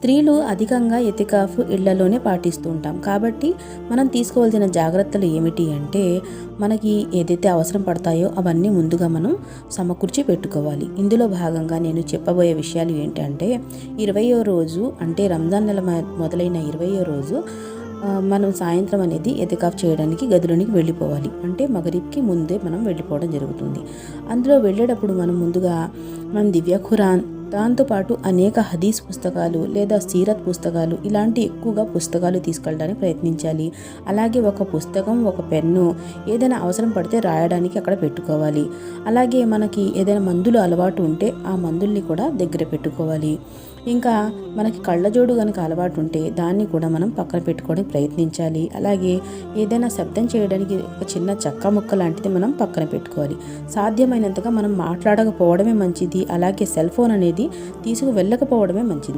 స్త్రీలు అధికంగా ఎతికాఫ్ ఇళ్ళలోనే పాటిస్తూ ఉంటాం కాబట్టి మనం తీసుకోవాల్సిన జాగ్రత్తలు ఏమిటి అంటే మనకి ఏదైతే అవసరం పడతాయో అవన్నీ ముందుగా మనం సమకూర్చి పెట్టుకోవాలి. ఇందులో భాగంగా నేను చెప్పబోయే విషయాలు ఏంటంటే ఇరవయో రోజు అంటే రంజాన్ నెల మొదలైన ఇరవయో రోజు మనం సాయంత్రం అనేది ఎతికాఫ్ చేయడానికి గదిలోనికి వెళ్ళిపోవాలి. అంటే మగరిబ్కి ముందే మనం వెళ్ళిపోవడం జరుగుతుంది. అందులో వెళ్ళేటప్పుడు మనం ముందుగా మనం దివ్య ఖురాన్ దాంతోపాటు అనేక హదీస్ పుస్తకాలు లేదా సీరత్ పుస్తకాలు ఇలాంటి ఎక్కువగా పుస్తకాలు తీసుకెళ్ళడానికి ప్రయత్నించాలి. అలాగే ఒక పుస్తకం ఒక పెన్ను ఏదైనా అవసరం పడితే రాయడానికి అక్కడ పెట్టుకోవాలి. అలాగే మనకి ఏదైనా మందులు అలవాటు ఉంటే ఆ మందుల్ని కూడా దగ్గర పెట్టుకోవాలి. ఇంకా మనకి కళ్ళజోడు కనుక అలవాటు ఉంటే దాన్ని కూడా మనం పక్కన పెట్టుకోవడానికి ప్రయత్నించాలి. అలాగే ఏదైనా శబ్దం చేయడానికి ఒక చిన్న చెక్క ముక్క లాంటిది మనం పక్కన పెట్టుకోవాలి. సాధ్యమైనంతగా మనం మాట్లాడకపోవడమే మంచిది. అలాగే సెల్ ఫోన్ అనేది అనేది తీసుకు వెళ్ళకపోవడమే మంచిది.